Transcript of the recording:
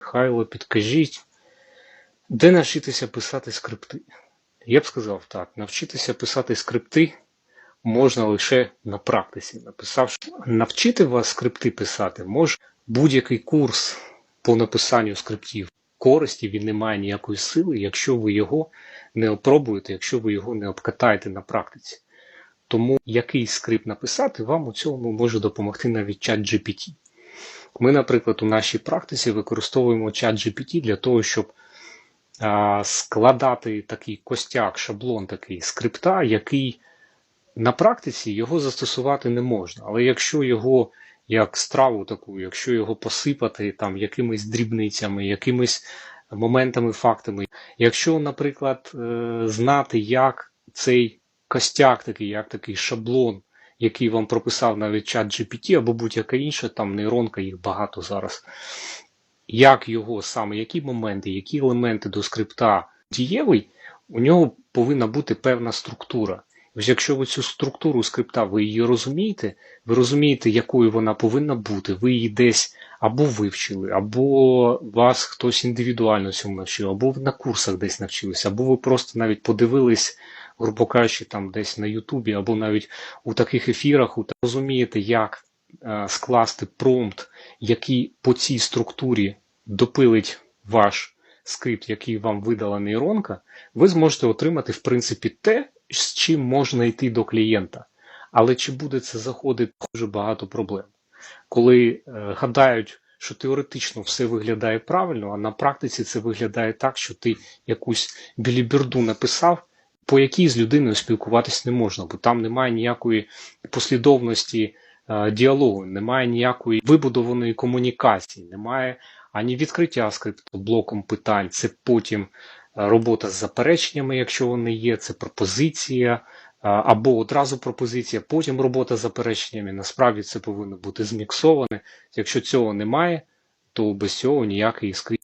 Михайло, підкажіть, де навчитися писати скрипти? Я б сказав так: навчитися писати скрипти можна лише на практиці. Написавши, навчити вас скрипти писати може будь-який курс по написанню скриптів. Користі він не має ніякої сили, якщо ви його не опробуєте, якщо ви його не обкатаєте на практиці. Тому який скрипт написати, вам у цьому може допомогти навіть чат GPT. Ми, наприклад, у нашій практиці використовуємо чат GPT для того, щоб складати такий костяк, шаблон такий скрипта, який на практиці його застосувати не можна. Але якщо його як страву таку, якщо його посипати там якимись дрібницями, якимись моментами, фактами, якщо, наприклад, е, знати, як цей костяк такий, як такий шаблон, який вам прописав навіть чат GPT або будь-яка інша там нейронка, їх багато зараз. Як його саме, які моменти, які елементи до скрипта дієвий, у нього повинна бути певна структура. Ось якщо ви цю структуру скрипта ви її розумієте, ви розумієте, якою вона повинна бути, ви її десь або вивчили, або вас хтось індивідуально цьому навчив, або на курсах десь навчилися, або ви просто навіть подивились, грубо кажучи, там десь на Ютубі, або навіть у таких ефірах, у розумієте, як е, скласти промпт, який по цій структурі допилить ваш скрипт, який вам видала нейронка, ви зможете отримати, в принципі, те, з чим можна йти до клієнта. Але чи буде це заходити, дуже багато проблем. Коли е, гадають, що теоретично все виглядає правильно, а на практиці це виглядає так, що ти якусь біліберду написав, по якій з людиною спілкуватись не можна, бо там немає ніякої послідовності е, діалогу, немає ніякої вибудованої комунікації, немає ані відкриття скрипту блоком питань, це потім е, робота з запереченнями, якщо вони є, це пропозиція. е, Або одразу пропозиція, потім робота з запереченнями. Насправді це повинно бути зміксоване. Якщо цього немає, то без цього ніякий скрипт